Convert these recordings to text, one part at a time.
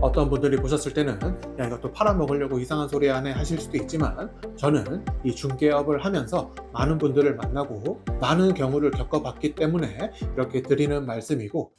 어떤 분들이 보셨을 때는 야 이것도 팔아먹으려고 이상한 소리 하네 하실 수도 있지만 저는 이 중개업을 하면서 많은 분들을 만나고 많은 경우를 겪어봤기 때문에 이렇게 드리는 말씀이고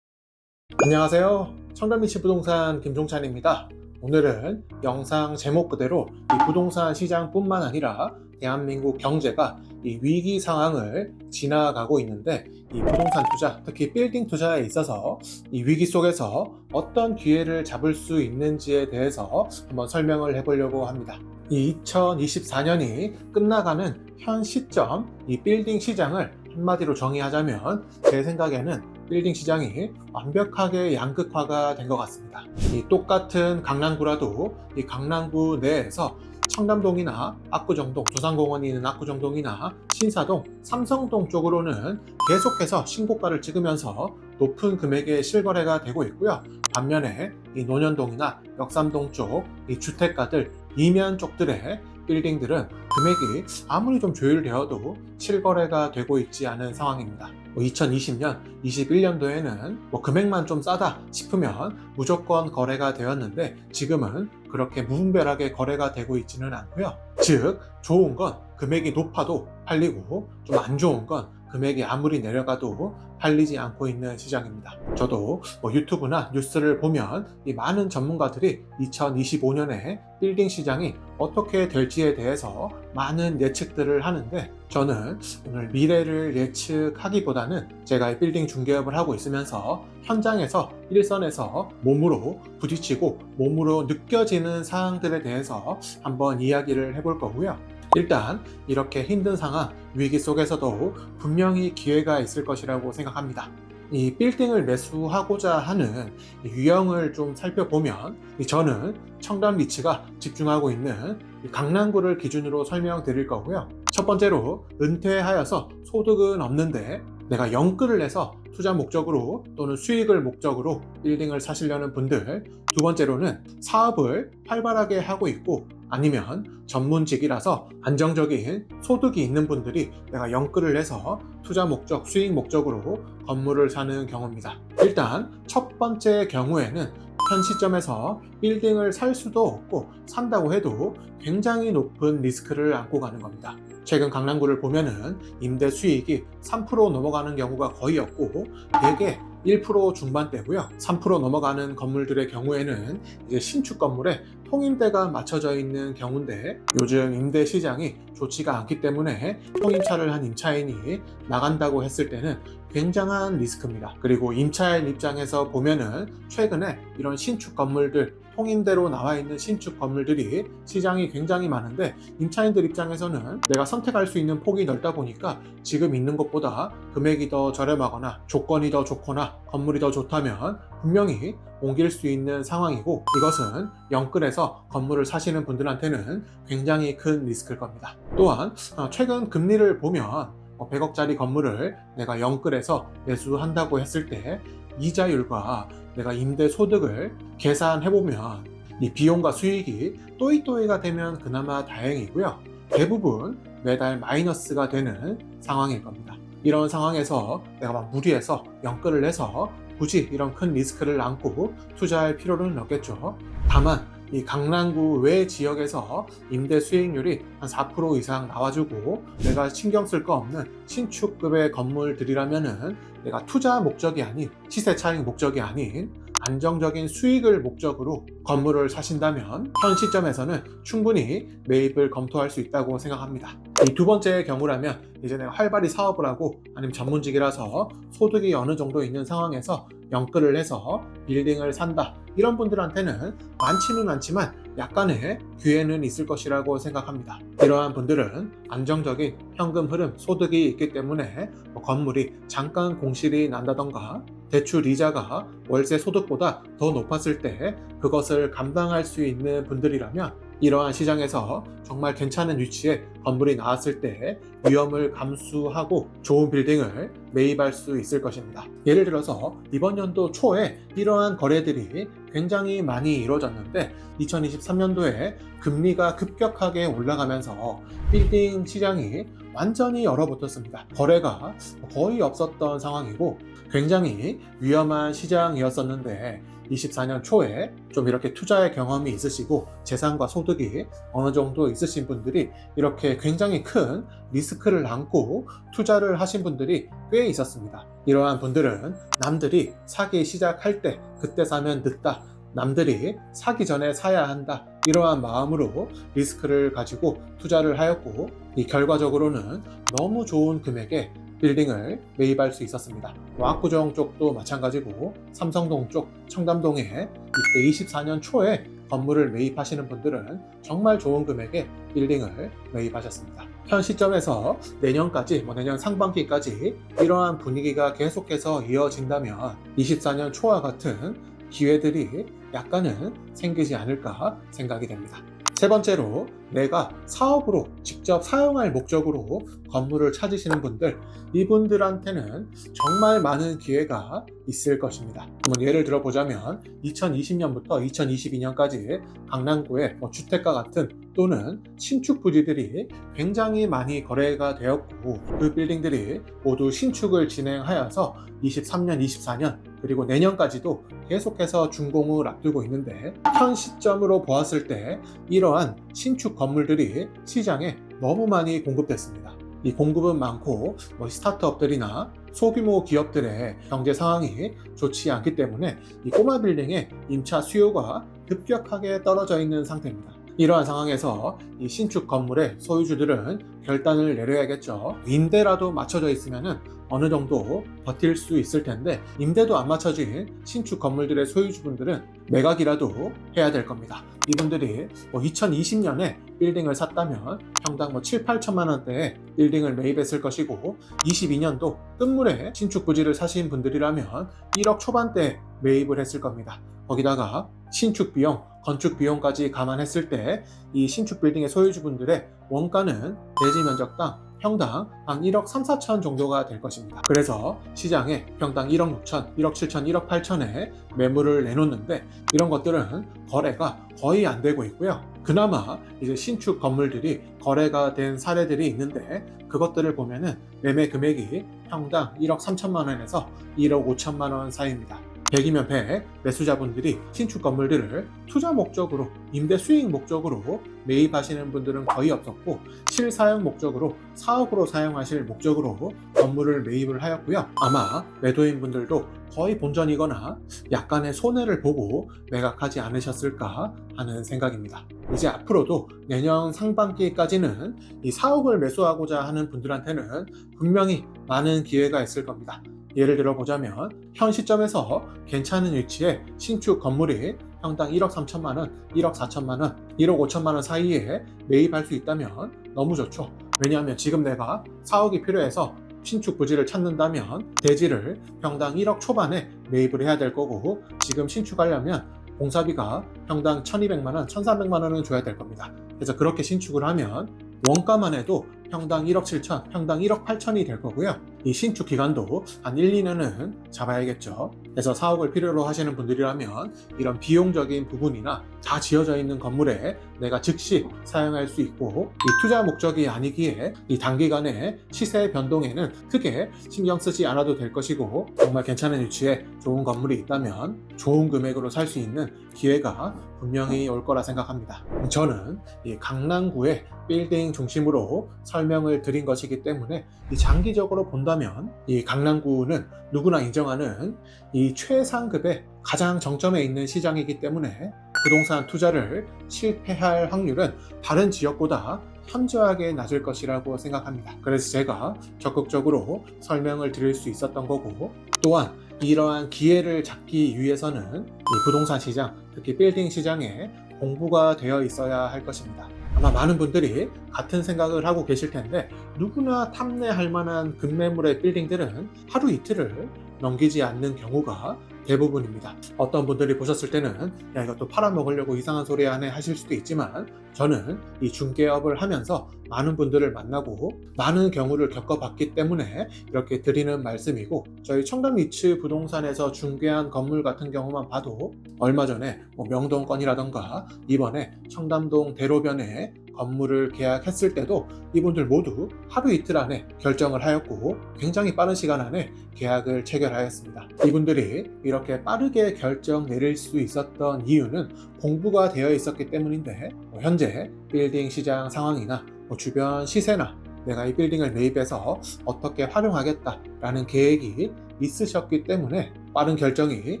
안녕하세요. 청담리치 부동산 김종찬입니다. 오늘은 영상 제목 그대로 이 부동산 시장뿐만 아니라 대한민국 경제가 이 위기 상황을 지나가고 있는데 이 부동산 투자, 특히 빌딩 투자에 있어서 이 위기 속에서 어떤 기회를 잡을 수 있는지에 대해서 한번 설명을 해보려고 합니다. 이 2024년이 끝나가는 현 시점 이 빌딩 시장을 한마디로 정의하자면 제 생각에는 빌딩 시장이 완벽하게 양극화가 된 것 같습니다. 이 똑같은 강남구라도 이 강남구 내에서 청담동이나 압구정동, 조상공원이 있는 압구정동이나 신사동, 삼성동 쪽으로는 계속해서 신고가를 찍으면서 높은 금액의 실거래가 되고 있고요. 반면에 이 논현동이나 역삼동 쪽 이 주택가들 이면 쪽들의 빌딩들은 금액이 아무리 좀 조율되어도 실거래가 되고 있지 않은 상황입니다. 2020년, 21년도에는 뭐 금액만 좀 싸다 싶으면 무조건 거래가 되었는데 지금은 그렇게 무분별하게 거래가 되고 있지는 않고요. 즉, 좋은 건 금액이 높아도 팔리고 좀 안 좋은 건 금액이 아무리 내려가도 팔리지 않고 있는 시장입니다. 저도 뭐 유튜브나 뉴스를 보면 이 많은 전문가들이 2025년에 빌딩 시장이 어떻게 될지에 대해서 많은 예측들을 하는데 저는 오늘 미래를 예측하기보다는 제가 이 빌딩 중개업을 하고 있으면서 현장에서 일선에서 몸으로 부딪히고 몸으로 느껴지는 사항들에 대해서 한번 이야기를 해볼 거고요. 일단 이렇게 힘든 상황, 위기 속에서도 분명히 기회가 있을 것이라고 생각합니다. 이 빌딩을 매수하고자 하는 이 유형을 좀 살펴보면 이 저는 청담 리치가 집중하고 있는 이 강남구를 기준으로 설명드릴 거고요. 첫 번째로 은퇴하여서 소득은 없는데 내가 영끌을 해서 투자 목적으로 또는 수익을 목적으로 빌딩을 사시려는 분들 두 번째로는 사업을 활발하게 하고 있고 아니면 전문직이라서 안정적인 소득이 있는 분들이 내가 영끌을 해서 투자 목적, 수익 목적으로 건물을 사는 경우입니다. 일단 첫 번째 경우에는 현 시점에서 빌딩을 살 수도 없고 산다고 해도 굉장히 높은 리스크를 안고 가는 겁니다. 최근 강남구를 보면은 임대 수익이 3% 넘어가는 경우가 거의 없고 대개 1% 중반대고요. 3% 넘어가는 건물들의 경우에는 이제 신축 건물에 통임대가 맞춰져 있는 경우인데 요즘 임대 시장이 좋지가 않기 때문에 통임차를 한 임차인이 나간다고 했을 때는 굉장한 리스크입니다. 그리고 임차인 입장에서 보면은 최근에 이런 신축 건물들 통임대로 나와 있는 신축 건물들이 시장이 굉장히 많은데 임차인들 입장에서는 내가 선택할 수 있는 폭이 넓다 보니까 지금 있는 것보다 금액이 더 저렴하거나 조건이 더 좋거나 건물이 더 좋다면 분명히 옮길 수 있는 상황이고 이것은 영끌에서 건물을 사시는 분들한테는 굉장히 큰 리스크일 겁니다. 또한 어, 최근 금리를 보면 100억짜리 건물을 내가 영끌에서 매수한다고 했을 때 이자율과 내가 임대 소득을 계산해 보면 이 비용과 수익이 또이또이가 되면 그나마 다행이고요. 대부분 매달 마이너스가 되는 상황일 겁니다. 이런 상황에서 내가 막 무리해서 영끌을 해서 굳이 이런 큰 리스크를 안고 투자할 필요는 없겠죠. 다만 이 강남구 외 지역에서 임대 수익률이 한 4% 이상 나와주고 내가 신경 쓸 거 없는 신축급의 건물들이라면은 내가 투자 목적이 아닌 시세 차익 목적이 아닌 안정적인 수익을 목적으로 건물을 사신다면 현 시점에서는 충분히 매입을 검토할 수 있다고 생각합니다. 이 두 번째 경우라면 이제 내가 활발히 사업을 하고 아니면 전문직이라서 소득이 어느 정도 있는 상황에서 영끌을 해서 빌딩을 산다. 이런 분들한테는 많지는 않지만 약간의 기회는 있을 것이라고 생각합니다. 이러한 분들은 안정적인 현금 흐름, 소득이 있기 때문에 뭐 건물이 잠깐 공실이 난다던가 대출 이자가 월세 소득보다 더 높았을 때 그것을 감당할 수 있는 분들이라면 이러한 시장에서 정말 괜찮은 위치에 건물이 나왔을 때 위험을 감수하고 좋은 빌딩을 매입할 수 있을 것입니다. 예를 들어서 이번 연도 초에 이러한 거래들이 굉장히 많이 이루어졌는데 2023년도에 금리가 급격하게 올라가면서 빌딩 시장이 완전히 얼어붙었습니다. 거래가 거의 없었던 상황이고 굉장히 위험한 시장이었었는데 24년 초에 좀 이렇게 투자의 경험이 있으시고 재산과 소득이 어느 정도 있으신 분들이 이렇게 굉장히 큰 리스크를 안고 투자를 하신 분들이 꽤 있었습니다. 이러한 분들은 남들이 사기 시작할 때 그때 사면 늦다. 남들이 사기 전에 사야 한다. 이러한 마음으로 리스크를 가지고 투자를 하였고 이 결과적으로는 너무 좋은 금액에 빌딩을 매입할 수 있었습니다. 뭐 압구정 쪽도 마찬가지고 삼성동 쪽 청담동에 이때 24년 초에 건물을 매입하시는 분들은 정말 좋은 금액의 빌딩을 매입하셨습니다. 현 시점에서 내년까지, 뭐 내년 상반기까지 이러한 분위기가 계속해서 이어진다면 24년 초와 같은 기회들이 약간은 생기지 않을까 생각이 됩니다. 세 번째로 내가 사업으로 직접 사용할 목적으로 건물을 찾으시는 분들 이분들한테는 정말 많은 기회가 있을 것입니다. 예를 들어 보자면 2020년부터 2022년까지 강남구의 뭐 주택가 같은 또는 신축 부지들이 굉장히 많이 거래가 되었고 그 빌딩들이 모두 신축을 진행하여서 23년, 24년 그리고 내년까지도 계속해서 준공을 앞두고 있는데 현 시점으로 보았을 때 이러한 신축 건물들이 시장에 너무 많이 공급됐습니다. 이 공급은 많고 뭐 스타트업들이나 소규모 기업들의 경제 상황이 좋지 않기 때문에 이 꼬마 빌딩의 임차 수요가 급격하게 떨어져 있는 상태입니다. 이러한 상황에서 이 신축 건물의 소유주들은 결단을 내려야겠죠. 임대라도 맞춰져 있으면은 어느 정도 버틸 수 있을 텐데 임대도 안 맞춰진 신축 건물들의 소유주분들은 매각이라도 해야 될 겁니다. 이분들이 뭐 2020년에 빌딩을 샀다면 평당 뭐 7, 8천만 원대의 빌딩을 매입했을 것이고 22년도 끝물에 신축 부지를 사신 분들이라면 1억 초반대 매입을 했을 겁니다. 거기다가 신축 비용, 건축 비용까지 감안했을 때 이 신축 빌딩의 소유주분들의 원가는 대지 면적당 평당 한 1억 3, 4천 정도가 될 것입니다. 그래서 시장에 평당 1억 6천, 1억 7천, 1억 8천에 매물을 내놓는데 이런 것들은 거래가 거의 안 되고 있고요. 그나마 이제 신축 건물들이 거래가 된 사례들이 있는데 그것들을 보면은 매매 금액이 평당 1억 3천만 원에서 1억 5천만 원 사이입니다. 100이면 100 매수자분들이 신축 건물들을 투자 목적으로 임대 수익 목적으로 매입하시는 분들은 거의 없었고 실사용 목적으로 사업으로 사용하실 목적으로 건물을 매입을 하였고요. 아마 매도인 분들도 거의 본전이거나 약간의 손해를 보고 매각하지 않으셨을까 하는 생각입니다. 이제 앞으로도 내년 상반기까지는 이 사옥을 매수하고자 하는 분들한테는 분명히 많은 기회가 있을 겁니다 예를 들어 보자면 현 시점에서 괜찮은 위치에 신축 건물이 평당 1억 3천만 원, 1억 4천만 원, 1억 5천만 원 사이에 매입할 수 있다면 너무 좋죠. 왜냐하면 지금 내가 4억이 필요해서 신축 부지를 찾는다면 대지를 평당 1억 초반에 매입을 해야 될 거고 지금 신축하려면 공사비가 평당 1200만 원, 1300만 원은 줘야 될 겁니다. 그래서 그렇게 신축을 하면 원가만 해도 평당 1억 7천, 평당 1억 8천이 될 거고요. 이 신축 기간도 한 1, 2년은 잡아야겠죠. 그래서 사옥을 필요로 하시는 분들이라면 이런 비용적인 부분이나 다 지어져 있는 건물에 내가 즉시 사용할 수 있고 이 투자 목적이 아니기에 이 단기간에 시세 변동에는 크게 신경 쓰지 않아도 될 것이고 정말 괜찮은 위치에 좋은 건물이 있다면 좋은 금액으로 살 수 있는 기회가 분명히 올 거라 생각합니다. 저는 이 강남구의 빌딩 중심으로 설명을 드린 것이기 때문에 이 장기적으로 본다면 이 강남구는 누구나 인정하는 이 최상급의 가장 정점에 있는 시장이기 때문에 부동산 투자를 실패할 확률은 다른 지역보다 현저하게 낮을 것이라고 생각합니다. 그래서 제가 적극적으로 설명을 드릴 수 있었던 거고 또한 이러한 기회를 잡기 위해서는 이 부동산 시장, 특히 빌딩 시장에 공부가 되어 있어야 할 것입니다. 아마 많은 분들이 같은 생각을 하고 계실 텐데 누구나 탐내할 만한 급매물의 빌딩들은 하루 이틀을 넘기지 않는 경우가 대부분입니다. 어떤 분들이 보셨을 때는 야 이것도 팔아먹으려고 이상한 소리 하네 하실 수도 있지만 저는 이 중개업을 하면서 많은 분들을 만나고 많은 경우를 겪어봤기 때문에 이렇게 드리는 말씀이고 저희 청담 리츠 부동산에서 중개한 건물 같은 경우만 봐도 얼마 전에 뭐 명동 건이라던가 이번에 청담동 대로변에 건물을 계약했을 때도 이분들 모두 하루 이틀 안에 결정을 하였고 굉장히 빠른 시간 안에 계약을 체결하였습니다. 이분들이 이렇게 빠르게 결정 내릴 수 있었던 이유는 공부가 되어 있었기 때문인데 뭐 현재 빌딩 시장 상황이나 뭐 주변 시세나 내가 이 빌딩을 매입해서 어떻게 활용하겠다라는 계획이 있으셨기 때문에 빠른 결정이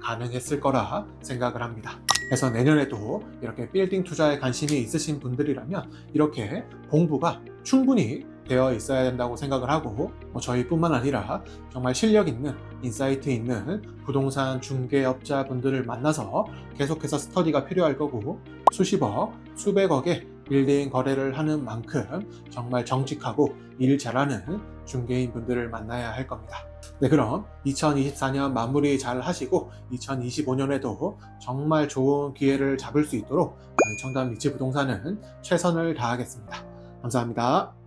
가능했을 거라 생각을 합니다. 그래서 내년에도 이렇게 빌딩 투자에 관심이 있으신 분들이라면 이렇게 공부가 충분히 되어 있어야 된다고 생각을 하고 뭐 저희뿐만 아니라 정말 실력 있는 인사이트 있는 부동산 중개업자 분들을 만나서 계속해서 스터디가 필요할 거고 수십억, 수백억의 빌딩 거래를 하는 만큼 정말 정직하고 일 잘하는 중개인 분들을 만나야 할 겁니다. 네, 그럼 2024년 마무리 잘 하시고 2025년에도 정말 좋은 기회를 잡을 수 있도록 청담 리치 부동산은 최선을 다하겠습니다. 감사합니다.